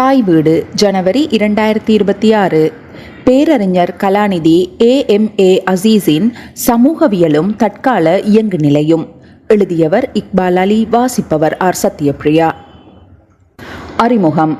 தாய் வீடு ஜனவரி இரண்டாயிரத்தி இருபத்தி ஆறு. பேரறிஞர் கலாநிதி ஏ. எம். ஏ. அசீஸின் சமூகவியலும் தற்கால இயங்கு நிலையும். எழுதியவர் இக்பால் அலி வாசிப்பவர் ஆர். சத்யபிரியா அறிமுகம்.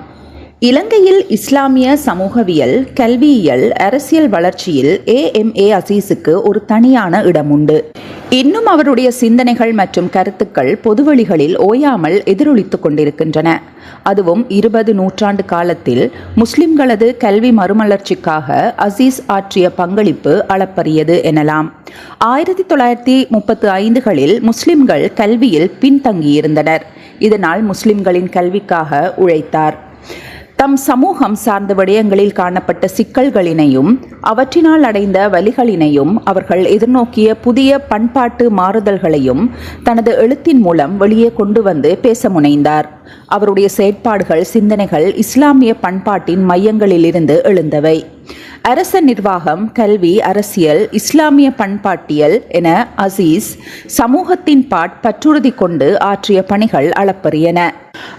இலங்கையில் இஸ்லாமிய சமூகவியல் கல்வியியல் அரசியல் வளர்ச்சியில் ஏஎம்ஏ அசீஸுக்கு ஒரு தனியான இடம் உண்டு இன்னும் அவருடைய சிந்தனைகள் மற்றும் கருத்துக்கள் பொதுவெளிகளில் ஓயாமல் எதிரொலித்துக் கொண்டிருக்கின்றன. அதுவும் இருபது நூற்றாண்டு காலத்தில் முஸ்லிம்களது கல்வி மறுமலர்ச்சிக்காக அசீஸ் ஆற்றிய பங்களிப்பு அளப்பரியது எனலாம். ஆயிரத்தி தொள்ளாயிரத்தி முப்பத்து ஐந்துகளில் முஸ்லிம்கள் கல்வியில் பின்தங்கியிருந்தனர். இதனால் முஸ்லிம்களின் கல்விக்காக உழைத்தார். தம் சமூகம் சார்ந்த விடயங்களில் காணப்பட்ட சிக்கல்களினையும் அவற்றினால் அடைந்த வழிகளினையும் அவர்கள் எதிர்நோக்கிய புதிய பண்பாட்டு மாறுதல்களையும் தனது எழுத்தின் மூலம் வெளியே கொண்டு வந்து பேச முனைந்தார். அவருடைய செயற்பாடுகள் சிந்தனைகள் இஸ்லாமிய பண்பாட்டின் மையங்களிலிருந்து எழுந்தவை. அரச நிர்வாகம் கல்வி அரசியல் இஸ்லாமிய பண்பாட்டியல் என அசீஸ் சமூகத்தின் பாட் பற்றுறுதி கொண்டு ஆற்றிய பணிகள் அளப்பரியன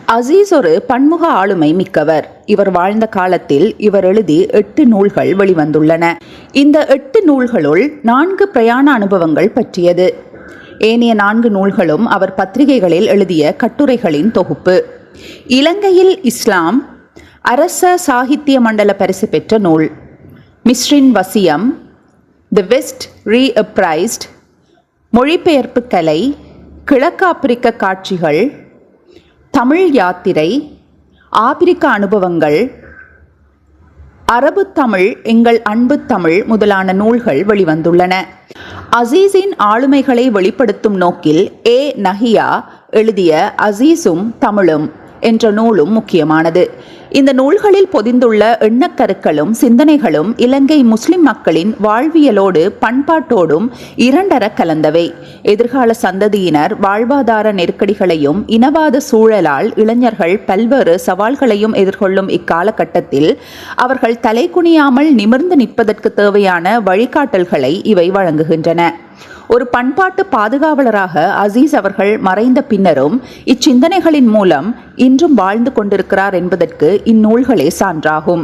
அசீஸ் ஒரு பன்முக ஆளுமை மிக்கவர். இவர் வாழ்ந்த காலத்தில் இவர் எழுதி எட்டு நூல்கள் வெளிவந்துள்ளன. இந்த எட்டு நூல்களுள் நான்கு பிரயாண அனுபவங்கள் பற்றியது. ஏனைய நான்கு நூல்களும் அவர் பத்திரிகைகளில் எழுதிய கட்டுரைகளின் தொகுப்பு. இலங்கையில் இஸ்லாம் அரச சாகித்ய மண்டல பரிசு பெற்ற நூல். மிஸ்ரின் வசியம் தி வெஸ்ட் ரீஅப்ரைஸ்ட் மொழிபெயர்ப்பு கலை கிழக்கு ஆப்பிரிக்க காட்சிகள் தமிழ் யாத்திரை ஆப்பிரிக்க அனுபவங்கள் அரபு தமிழ் எங்கள் அன்பு தமிழ் முதலான நூல்கள் வெளிவந்துள்ளன. அசீஸின் ஆளுமைகளை வெளிப்படுத்தும் நோக்கில் ஏ. நஹியா எழுதிய அசீஸும் தமிழும் என்ற நூலும் முக்கியமானது. இந்த நூல்களில் பொதிந்துள்ள எண்ணக்கருக்களும் சிந்தனைகளும் இலங்கை முஸ்லிம் மக்களின் வாழ்வியலோடு பண்பாட்டோடும் இரண்டர கலந்தவை. எதிர்கால சந்ததியினர் வாழ்வாதார நெருக்கடிகளையும் இனவாத சூழலால் இளைஞர்கள் பல்வேறு சவால்களையும் எதிர்கொள்ளும் இக்காலகட்டத்தில் அவர்கள் தலைகுனியாமல் நிமிர்ந்து நிற்பதற்கு தேவையான வழிகாட்டல்களை இவை வழங்குகின்றன. ஒரு பண்பாட்டு பாதுகாவலராக அசீஸ் அவர்கள் மறைந்த பின்னரும் இச்சிந்தனைகளின் மூலம் இன்றும் வாழ்ந்து கொண்டிருக்கிறார் என்பதற்கு இந்நூல்களே சான்றாகும்.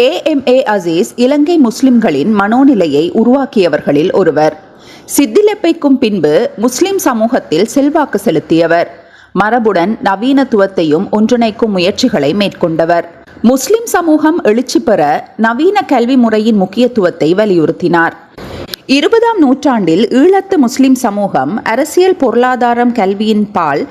ஏ எம் ஏ அசீஸ் இலங்கை முஸ்லிம்களின் மனோநிலையை உருவாக்கியவர்களில் ஒருவர். சித்திலப்பைக்கும் பின்பு முஸ்லிம் சமூகத்தில் செல்வாக்கு செலுத்தியவர். மரபுடன் நவீனத்துவத்தையும் ஒன்றிணைக்கும் முயற்சிகளை மேற்கொண்டவர். முஸ்லிம் சமூகம் எழுச்சி பெற நவீன கல்வி முறையின் முக்கியத்துவத்தை வலியுறுத்தினார். இருபதாம் நூற்றாண்டில் ஈழத்து முஸ்லிம் சமூகம் அரசியல் பொருளாதாரம் கல்வியின் பால்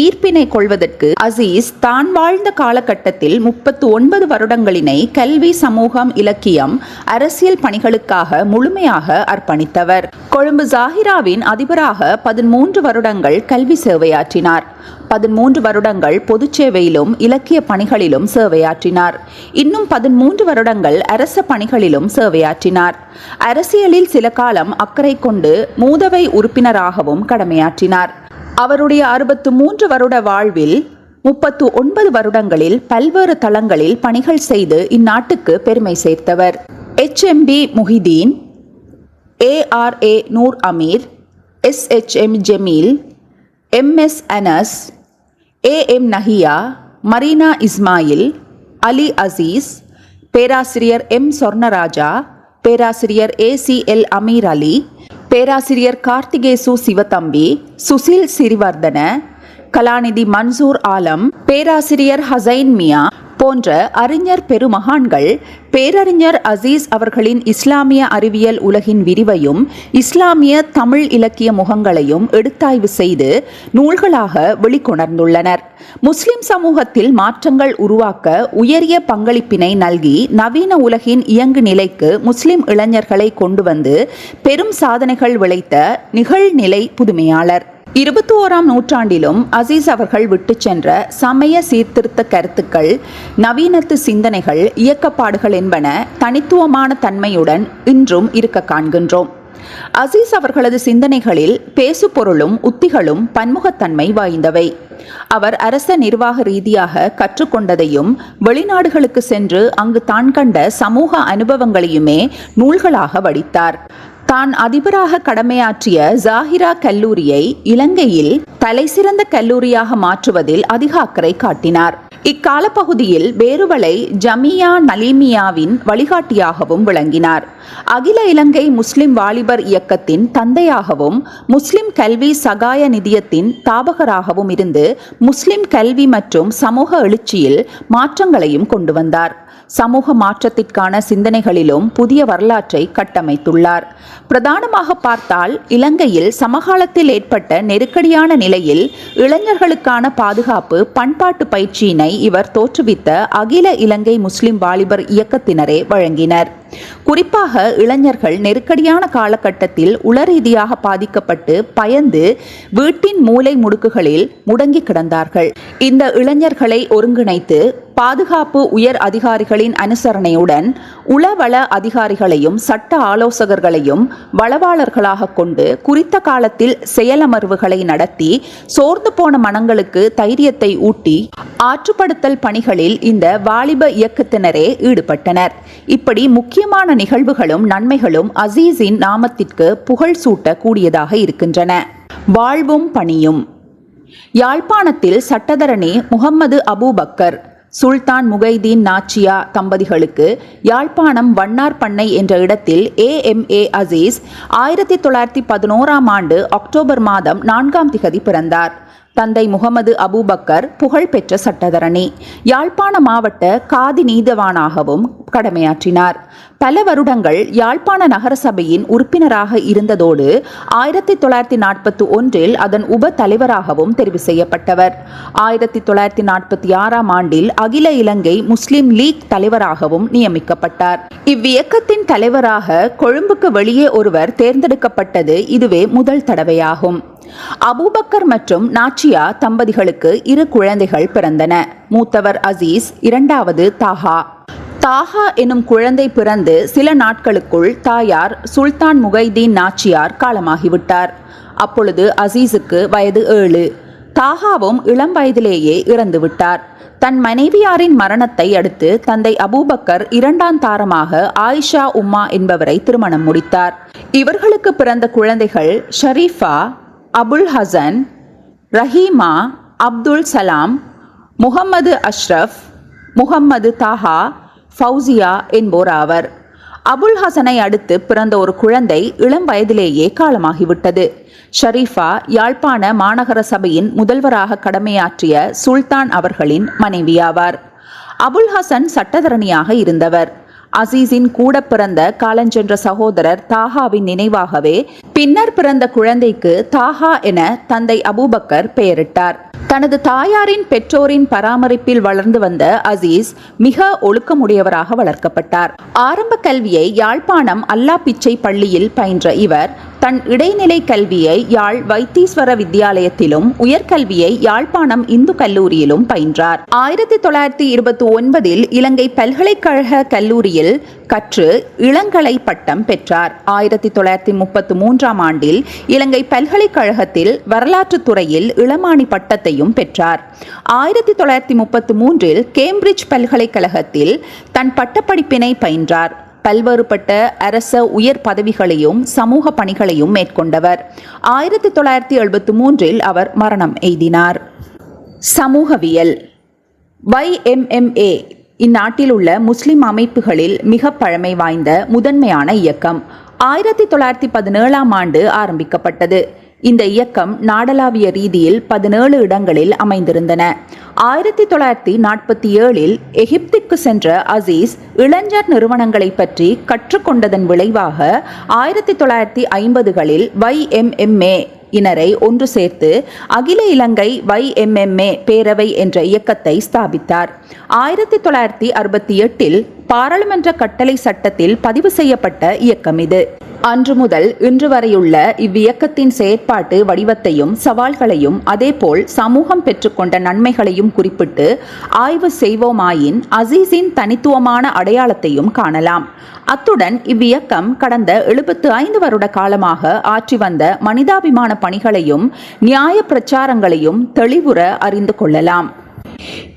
ஈர்ப்பினை கொள்வதற்கு அசீஸ் தான் வாழ்ந்த காலகட்டத்தில் முப்பத்து ஒன்பது வருடங்களினை கல்வி சமூகம் இலக்கியம் அரசியல் பணிகளுக்காக முழுமையாக அர்ப்பணித்தவர். கொழும்பு ஜாகிராவின் அதிபராக பதிமூன்று வருடங்கள் கல்வி சேவையாற்றினார். பதிமூன்று வருடங்கள் பொதுச் சேவையிலும் இலக்கிய பணிகளிலும் சேவையாற்றினார். இன்னும் பதிமூன்று வருடங்கள் அரச பணிகளிலும் சேவையாற்றினார். அரசியலில் சில காலம் அக்கறை கொண்டு மூதவை உறுப்பினராகவும் கடமையாற்றினார். அவருடைய அறுபத்து மூன்று வருட வாழ்வில் முப்பத்து ஒன்பது வருடங்களில் பல்வேறு தளங்களில் பணிகள் செய்து இந்நாட்டுக்கு பெருமை சேர்த்தவர். H M B Muhideen ARA Noor Ameer SHM Jemeel MS Anas A M Nahiya Marina Ismail Ali Azeez பேராசிரியர் எம் சொர்ணராஜா பேராசிரியர் A C L Ameer Ali பேராசிரியர் கார்த்திகேசு சிவதம்பி சுசில் சிறிவர்தன கலாநிதி மன்சூர் ஆலம் பேராசிரியர் ஹசைன் மியா போன்ற அறிஞர் பெருமகான்கள் பேரறிஞர் அசீஸ் அவர்களின் இஸ்லாமிய அறிவியல் உலகின் விரிவையும் இஸ்லாமிய தமிழ் இலக்கிய முகங்களையும் எடுத்தாய்வு செய்து நூல்களாக வெளிக்கொணர்ந்துள்ளனர். முஸ்லிம் சமூகத்தில் மாற்றங்கள் உருவாக்க உயரிய பங்களிப்பினை நல்கி நவீன உலகின் இயங்கு நிலைக்கு முஸ்லிம் இளைஞர்களை கொண்டு வந்து பெரும் சாதனைகள் விளைத்த நிகழ்நிலை புதுமையாளர். இருபத்தி ஓராம் நூற்றாண்டிலும் அசீஸ் அவர்கள் விட்டு சென்ற சமய சீர்திருத்த கருத்துக்கள் நவீனத்து சிந்தனைகள் இயக்கப்பாடுகள் என்பன தனித்துவமான தன்மையுடன் இன்றும் இருக்க காண்கின்றோம். அசீஸ் அவர்களது சிந்தனைகளில் பேசு பொருளும் உத்திகளும் பன்முகத்தன்மை வாய்ந்தவை. அவர் அரச நிர்வாக ரீதியாக கற்றுக்கொண்டதையும் வெளிநாடுகளுக்கு சென்று அங்கு தான் கண்ட சமூக அனுபவங்களையுமே நூல்களாக வடித்தார். தான் அதிபராக கடமையாற்றிய ஜாஹிரா கல்லூரியை இலங்கையில் தலைசிறந்த கல்லூரியாக மாற்றுவதில் அதிக அக்கறை காட்டினார். இக்காலப்பகுதியில் வேறுவளை ஜமியா நலீமியாவின் வழிகாட்டியாகவும் விளங்கினார். அகில இலங்கை முஸ்லிம் வாலிபர் இயக்கத்தின் தந்தையாகவும் முஸ்லிம் கல்வி சகாய நிதியத்தின் தாபகராகவும் இருந்து முஸ்லிம் கல்வி மற்றும் சமூக எழுச்சியில் மாற்றங்களையும் கொண்டு வந்தார். சமூக மாற்றத்திற்கான சிந்தனைகளிலும் புதிய வரலாற்றை கட்டமைத்துள்ளார். பிரதானமாக பார்த்தால் இலங்கையில் சமகாலத்தில் ஏற்பட்ட நெருக்கடியான நிலையில் இளைஞர்களுக்கான பாதுகாப்பு பண்பாட்டு பயிற்சியினை இவர் தோற்றுவித்த அகில இலங்கை முஸ்லிம் வாலிபர் இயக்கத்தினரே வழங்கினர். குறிப்பாக இளைஞர்கள் நெருக்கடியான காலகட்டத்தில் உளரீதியாக பாதிக்கப்பட்டு பயந்து வீட்டின் மூலை முடுக்குகளில் முடங்கி கிடந்தார்கள். இந்த இளைஞர்களை ஒருங்கிணைத்து பாதுகாப்பு உயர் அதிகாரிகளின் அனுசரணையுடன் உளவள அதிகாரிகளையும் சட்ட ஆலோசகர்களையும் வளவாளர்களாக கொண்டு குறித்த காலத்தில் செயலமர்வுகளை நடத்தி சோர்ந்து போன மனங்களுக்கு தைரியத்தை ஊட்டி ஆற்றுப்படுத்தல் பணிகளில் இந்த வாலிப இயக்கத்தினரே ஈடுபட்டனர். இப்படி முக்கியமான நிகழ்வுகளும் நன்மைகளும் அசீஸின் நாமத்திற்கு புகழ் சூட்ட கூடியதாக இருக்கின்றன. வாழ்வும் பணியும். யாழ்ப்பாணத்தில் சட்டத்தரணி முகம்மது அபூபக்கர் சுல்தான் முகைதீன் நாச்சியா தம்பதிகளுக்கு யாழ்ப்பாணம் வண்ணார் பண்ணை என்ற இடத்தில் ஏஎம்ஏ அசீஸ் ஆயிரத்தி தொள்ளாயிரத்தி பதினோராம் ஆண்டு அக்டோபர் மாதம் நான்காம் திகதி பிறந்தார். தந்தை முகமது அபூபக்கர் புகழ்பெற்ற சட்டத்தரணி. யாழ்ப்பாண மாவட்ட காதி நீதவானாகவும் கடமையாற்றினார். பல வருடங்கள் யாழ்ப்பாண நகரசபையின் உறுப்பினராக இருந்ததோடு ஆயிரத்தி தொள்ளாயிரத்தி நாற்பத்தி ஒன்றில் அதன் உப தலைவராகவும் தெரிவு செய்யப்பட்டவர். ஆயிரத்தி தொள்ளாயிரத்தி நாற்பத்தி ஆறாம் ஆண்டில் அகில இலங்கை முஸ்லிம் லீக் தலைவராகவும் நியமிக்கப்பட்டார். இவ்வியக்கத்தின் தலைவராக கொழும்புக்கு வெளியே ஒருவர் தேர்ந்தெடுக்கப்பட்டது இதுவே முதல் தடவையாகும். அபூபக்கர் மற்றும் நாச்சியா தம்பதிகளுக்கு இரு குழந்தைகள் பிறந்தன. மூத்தவர் அசீஸ் இரண்டாவது தாஹா. தாஹா எனும் குழந்தை பிறந்து சில நாட்களுக்குள் தாயார் சுல்தான் முகைதீன் நாச்சியார் காலமாகிவிட்டார். அப்பொழுது அசீஸுக்கு வயது ஏழு. தாஹாவும் இளம் வயதிலேயே இறந்துவிட்டார். தன் மனைவியாரின் மரணத்தை அடுத்து தந்தை அபூபக்கர் இரண்டாம் தாரமாக ஆயிஷா உம்மா என்பவரை திருமணம் முடித்தார். இவர்களுக்கு பிறந்த குழந்தைகள் ஷரீஃபா அபுல் ஹசன் ரஹீமா அப்துல் சலாம் முகம்மது அஷ்ரஃப் முகம்மது தாஹா ஃபவுசியா என்போர் ஆவர் அபுல் ஹசனை அடுத்து பிறந்த ஒரு குழந்தை இளம் வயதிலேயே காலமாகிவிட்டது ஷரீஃபா யாழ்ப்பாண மாநகர சபையின் முதல்வராக கடமையாற்றிய சுல்தான் அவர்களின் மனைவியாவார் அபுல் ஹசன் சட்டத்தரணியாக இருந்தவர் அசீஸின் கூட பிறந்த காலஞ்சென்ற சகோதரர் தாஹாவின் நினைவாகவே பின்னர் பிறந்த குழந்தைக்கு தாஹா என தந்தை அபூபக்கர் பெயரிட்டார். தனது தாயாரின் பெற்றோரின் பராமரிப்பில் வளர்ந்து வந்த அசீஸ் மிக ஒழுக்கமுடையவராக வளர்க்கப்பட்டார். ஆரம்ப கல்வியை யாழ்ப்பாணம் அல்லா பிச்சை பள்ளியில் பயின்ற இவர் தன் இடைநிலை கல்வியை யாழ் வைத்தீஸ்வர வித்தியாலயத்திலும் உயர்கல்வியை யாழ்ப்பாணம் இந்து கல்லூரியிலும் பயின்றார். ஆயிரத்தி தொள்ளாயிரத்தி இருபத்தி ஒன்பதில் இலங்கை பல்கலைக்கழக கல்லூரியில் கற்று இளங்கலை பட்டம் பெற்றார். ஆயிரத்தி தொள்ளாயிரத்தி முப்பத்தி மூன்றாம் ஆண்டில் இலங்கை பல்கலைக்கழகத்தில் வரலாற்று துறையில் இளமானி பட்டத்தையும் பெற்றார். ஆயிரத்தி தொள்ளாயிரத்தி முப்பத்தி மூன்றில் கேம்பிரிட்ஜ் பல்கலைக்கழகத்தில் தன் பட்டப்படிப்பினை பயின்றார். பல்வேறுபட்ட அரச உயர் பதவிகளையும் சமூக பணிகளையும் மேற்கொண்டவர். ஆயிரத்தி தொள்ளாயிரத்தி எழுபத்தி மூன்றில் அவர் மரணம் எய்தினார். சமூகவியல். வைஎம்எம்ஏ இந்நாட்டில் உள்ள முஸ்லிம் அமைப்புகளில் மிக பழமை வாய்ந்த முதன்மையான இயக்கம். ஆயிரத்தி தொள்ளாயிரத்தி பதினேழாம் ஆண்டு ஆரம்பிக்கப்பட்டது. இந்த இயக்கம் நாடளாவிய ரீதியில் பதினேழு இடங்களில் அமைந்திருந்தன. ஆயிரத்தி தொள்ளாயிரத்தி நாற்பத்தி ஏழில் எகிப்திக்கு சென்ற அசீஸ் இளைஞர் நிறுவனங்களை பற்றி கற்றுக்கொண்டதன் விளைவாக ஆயிரத்தி தொள்ளாயிரத்தி ஐம்பதுகளில் வைஎம்எம்ஏ இனரை ஒன்று சேர்த்து அகில இலங்கை வைஎம்எம்ஏ பேரவை என்ற இயக்கத்தை ஸ்தாபித்தார். ஆயிரத்தி தொள்ளாயிரத்தி அறுபத்தி எட்டில் பாராளுமன்ற கட்டளை சட்டத்தில் பதிவு செய்யப்பட்ட இயக்கம் இது. அன்று முதல் இன்று வரையுள்ள இவ்வியக்கத்தின் செயற்பாட்டு வடிவத்தையும் சவால்களையும் அதேபோல் சமூகம் பெற்றுக்கொண்ட நன்மைகளையும் குறிப்பிட்டு ஆய்வு செய்வோமாயின் அசீஸின் தனித்துவமான அடையாளத்தையும் காணலாம். அத்துடன் இவ்வியக்கம் கடந்த எழுபத்து ஐந்து வருட காலமாக ஆற்றி வந்த மனிதாபிமான பணிகளையும் நியாய பிரச்சாரங்களையும் தெளிவுற அறிந்து கொள்ளலாம்.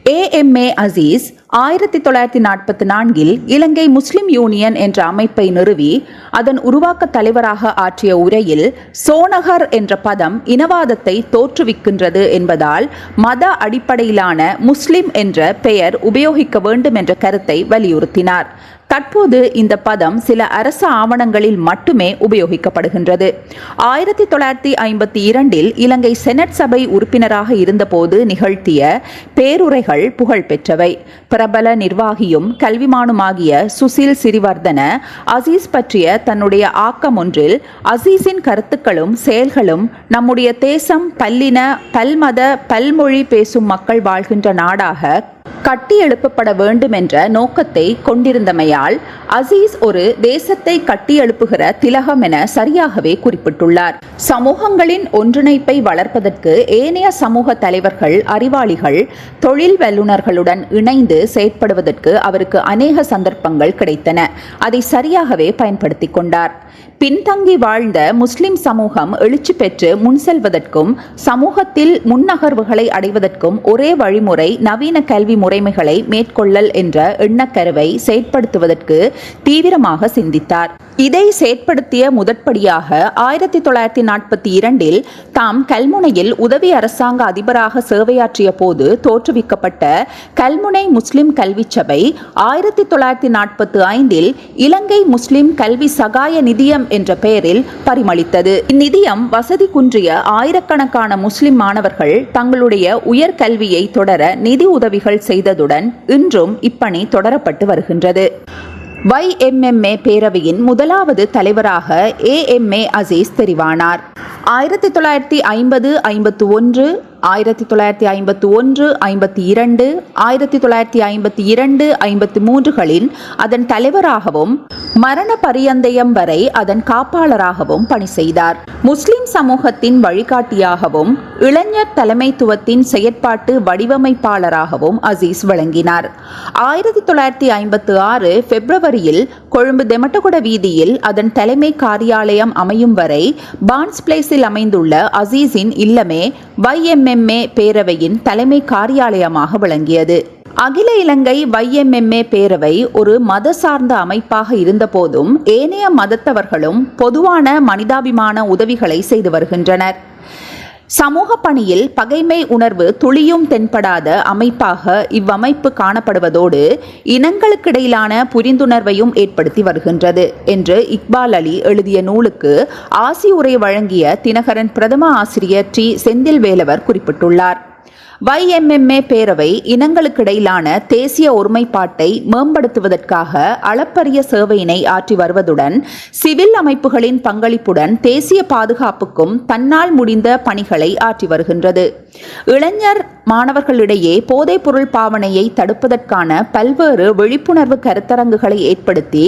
ஏஎம்ஏ அசீஸ் ஆயிரத்தி தொள்ளாயிரத்தி நாற்பத்தி நான்கில் இலங்கை முஸ்லிம் யூனியன் என்ற அமைப்பை நிறுவி அதன் உருவாக்க தலைவராக ஆற்றிய உரையில் சோனகர் என்ற பதம் இனவாதத்தை தோற்றுவிக்கின்றது என்பதால் மத அடிப்படையிலான முஸ்லிம் என்ற பெயர் உபயோகிக்க வேண்டும் என்ற கருத்தை வலியுறுத்தினார். தற்போது இந்த பதம் சில அரச ஆவணங்களில் மட்டுமே உபயோகிக்கப்படுகின்றது. ஆயிரத்தி தொள்ளாயிரத்தி ஐம்பத்தி இரண்டில் இலங்கை செனட் சபை உறுப்பினராக இருந்தபோது நிகழ்த்திய பேருரைகள் புகழ்பெற்றவை. பிரபல நிர்வாகியும் கல்விமானுமாகிய சுசில் சிறிவர்தன அசீஸ் பற்றிய தன்னுடைய ஆக்கம் ஒன்றில் அசீஸின் கருத்துக்களும் செயல்களும் நம்முடைய தேசம் பல்லின பல்மத பல்மொழி பேசும் மக்கள் வாழ்கின்ற நாடாக கட்டி எழுப்பப்பட வேண்டும் என்ற நோக்கத்தை கொண்டிருந்தமையால் அசீஸ் ஒரு தேசத்தை கட்டி எழுப்புகிற திலகம் என சரியாகவே குறிப்பிட்டுள்ளார். சமூகங்களின் ஒன்றிணைப்பை வளர்ப்பதற்கு ஏனைய சமூக தலைவர்கள் அறிவாளிகள் தொழில் வல்லுநர்களுடன் இணைந்து செயற்படுவதற்கு அவருக்கு அநேக சந்தர்ப்பங்கள் கிடைத்தன. அதை சரியாகவே பயன்படுத்திக் கொண்டார். பின்தங்கி வாழ்ந்த முஸ்லிம் சமூகம் எழுச்சி பெற்று முன் செல்வதற்கும் சமூகத்தில் முன்னகர்வுகளை அடைவதற்கும் ஒரே வழிமுறை நவீன கல்வி முறைமைகளை மேற்கொள்ளல் என்ற எண்ணக்கருவை செயற்படுத்துவதற்கு தீவிரமாக சிந்தித்தார். இதை செயற்படுத்திய முதற்படியாக ஆயிரத்தி தொள்ளாயிரத்தி நாற்பத்தி இரண்டில் தாம் கல்முனையில் உதவி அரசாங்க அதிபராக சேவையாற்றிய போது தோற்றுவிக்கப்பட்ட கல்முனை முஸ்லிம் கல்வி சபை ஆயிரத்தி தொள்ளாயிரத்தி நாற்பத்தி ஐந்தில் இலங்கை முஸ்லிம் கல்வி சகாய நிதியம் என்ற பெயரில் பரிமளித்தது. இந்நிதியம் வசதி குன்றிய ஆயிரக்கணக்கான முஸ்லிம் மாணவர்கள் தங்களுடைய உயர்கல்வியை தொடர நிதி உதவிகள் செய்ததுடன் இன்றும் இப்பணி தொடரப்பட்டு வருகின்றது. YMMA பேரவையின் முதலாவது தலைவராக ஏஎம்ஏ அசீஸ் தெரிவானார். ஆயிரத்தி தொள்ளாயிரத்தி ஐம்பது ஐம்பத்து ஒன்று ஆயிரத்தி தொள்ளாயிரத்தி ஐம்பத்தி ஒன்று ஐம்பத்தி இரண்டு ஆயிரத்தி தொள்ளாயிரத்தி ஐம்பத்தி இரண்டு ஐம்பத்தி மூன்றுகளில் அதன் தலைவராகவும் மரண பரியந்தயம் வரை அதன் காப்பாளராகவும் பணி செய்தார். முஸ்லிம் சமூகத்தின் வழிகாட்டியாகவும் இளைஞர் தலைமைத்துவத்தின் செயற்பாட்டு வடிவமைப்பாளராகவும் அசீஸ் விளங்கினார். ஆயிரத்தி தொள்ளாயிரத்தி ஐம்பத்து ஆறு பிப்ரவரியில் கொழும்பு தெமட்டகுட வீதியில் அதன் தலைமை காரியாலயம் அமையும் வரை பான்ஸ் பிளேஸில் அமைந்துள்ள அசீஸின் இல்லமே வைஎம்ஏ பேரவையின் தலைமை காரியாலயமாக விளங்கியது. அகில இலங்கை வைஎம்எம்ஏ பேரவை ஒரு மத சார்ந்த அமைப்பாக இருந்தபோதும் ஏனைய மதத்தவர்களும் பொதுவான மனிதாபிமான உதவிகளை செய்து வருகின்றனர். சமூக பணியில் பகைமை உணர்வு துளியும் தென்படாத அமைப்பாக இவ்வமைப்பு காணப்படுவதோடு இனங்களுக்கிடையிலான புரிந்துணர்வையும் ஏற்படுத்தி வருகின்றது என்று இக்பால் அலி எழுதிய நூலுக்கு ஆசி உரை வழங்கிய தினகரன் பிரதம ஆசிரியர் டி செந்தில் வேலவர் குறிப்பிட்டுள்ளார். வைஎம்எம்ஏ பேரவை இனங்களுக்கிடையிலான தேசிய ஒருமைப்பாட்டை மேம்படுத்துவதற்காக அளப்பரிய சேவையினை ஆற்றி வருவதுடன் சிவில் அமைப்புகளின் பங்களிப்புடன் தேசிய பாதுகாப்புக்கும் தன்னால் முடிந்த பணிகளை ஆற்றி வருகின்றது. இளைஞர் மாணவர்களிடையே போதைப்பொருள் பாவனையை தடுப்பதற்கான பல்வேறு விழிப்புணர்வு கருத்தரங்குகளை ஏற்படுத்தி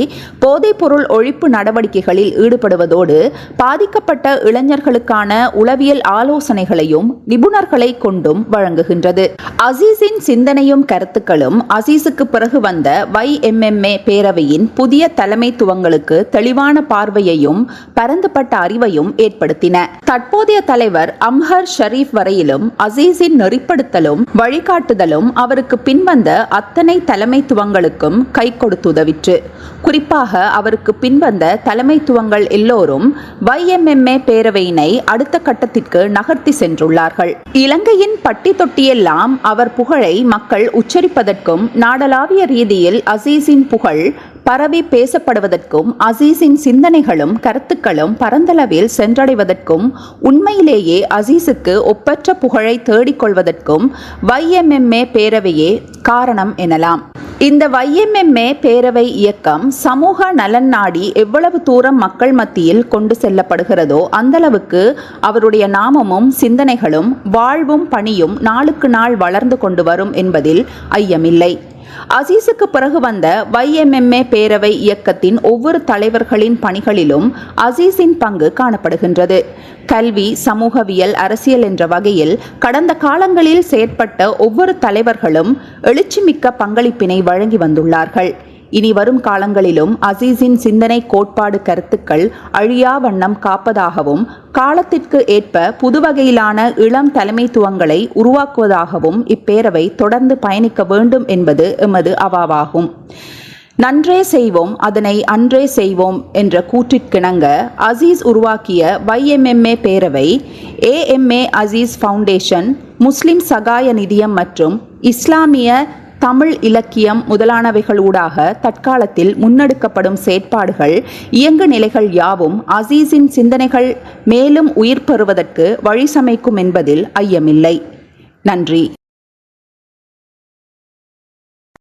போதைப்பொருள் ஒழிப்பு நடவடிக்கைகளில் ஈடுபடுவதோடு பாதிக்கப்பட்ட இளைஞர்களுக்கான உளவியல் ஆலோசனைகளையும் நிபுணர்களை கொண்டும் வழங்குகின்றது. அசீஸின் சிந்தனையும் கருத்துக்களும் அசீஸுக்கு பிறகு வந்த YMMA பேரவையின் புதிய தலைமைத்துவங்களுக்கு தெளிவான பார்வையையும் பரந்துபட்ட அறிவையும் ஏற்படுத்தின. தற்போதைய தலைவர் அம்ஹர் ஷரீப் வரையிலும் அசீஸின் நெறிப்படுத்தலும் வழிகாட்டுதலும் அவருக்கு பின்வந்த அத்தனை தலைமைத்துவங்களுக்கும் கை கொடுத்துதவிற்று குறிப்பாக அவருக்கு பின்வந்த தலைமைத்துவங்கள் எல்லோரும் வைஎம்எம்ஏ பேரவையினை அடுத்த கட்டத்திற்கு நகர்த்தி சென்றுள்ளார்கள். இலங்கையின் பட்டி தொட்டியெல்லாம் அவர் புகழை மக்கள் உச்சரிப்பதற்கும் நாடளாவிய ரீதியில் அசீஸின் புகழ் பரவி பேசப்படுவதற்கும் அசீஸின் சிந்தனைகளும் கருத்துக்களும் பரந்தளவில் சென்றடைவதற்கும் உண்மையிலேயே அசீஸுக்கு ஒப்பற்ற புகழை தேடிக்கொள்வதற்கும் வைஎம்எம்ஏ பேரவையே காரணம் எனலாம். இந்த வைஎம்எம்ஏ பேரவை இயக்கம் சமூக நலன் நாடி எவ்வளவு தூரம் மக்கள் மத்தியில் கொண்டு செல்லப்படுகிறதோ அந்தளவுக்கு அவருடைய நாமமும் சிந்தனைகளும் வாழ்வும் பணியும் நாளுக்கு நாள் வளர்ந்து கொண்டு வரும் என்பதில் ஐயமில்லை. அசீஸுக்கு பிறகு வந்த வைஎம்எம்ஏ பேரவை இயக்கத்தின் ஒவ்வொரு தலைவர்களின் பணிகளிலும் அசீஸின் பங்கு காணப்படுகின்றது. கல்வி சமூகவியல் அரசியல் என்ற வகையில் கடந்த காலங்களில் செயற்பட்ட ஒவ்வொரு தலைவர்களும் எழுச்சிமிக்க பங்களிப்பினை வழங்கி வந்துள்ளார்கள். இனி வரும் காலங்களிலும் அசீஸின் சிந்தனை கோட்பாடு கருத்துக்கள் அழியா வண்ணம் காப்பதாகவும் காலத்திற்கு ஏற்ப புதுவகையிலான இளம் தலைமைத்துவங்களை உருவாக்குவதாகவும் இப்பேரவை தொடர்ந்து பயணிக்க வேண்டும் என்பது எமது அவாவாகும். நன்றே செய்வோம் அதனை அன்றே செய்வோம் என்ற கூற்றிற்கிணங்க அசீஸ் உருவாக்கிய வைஎம்எம்ஏ பேரவை ஏஎம்ஏ அசீஸ் ஃபவுண்டேஷன் முஸ்லிம் சகாய நிதியம் மற்றும் இஸ்லாமிய தமிழ் இலக்கியம் முதலானவைகளூடாக தற்காலத்தில் முன்னெடுக்கப்படும் செயற்பாடுகள் இயங்கு நிலைகள் யாவும் அசீஸின் சிந்தனைகள் மேலும் உயிர் பெறுவதற்கு வழி சமைக்கும் என்பதில் ஐயமில்லை. நன்றி.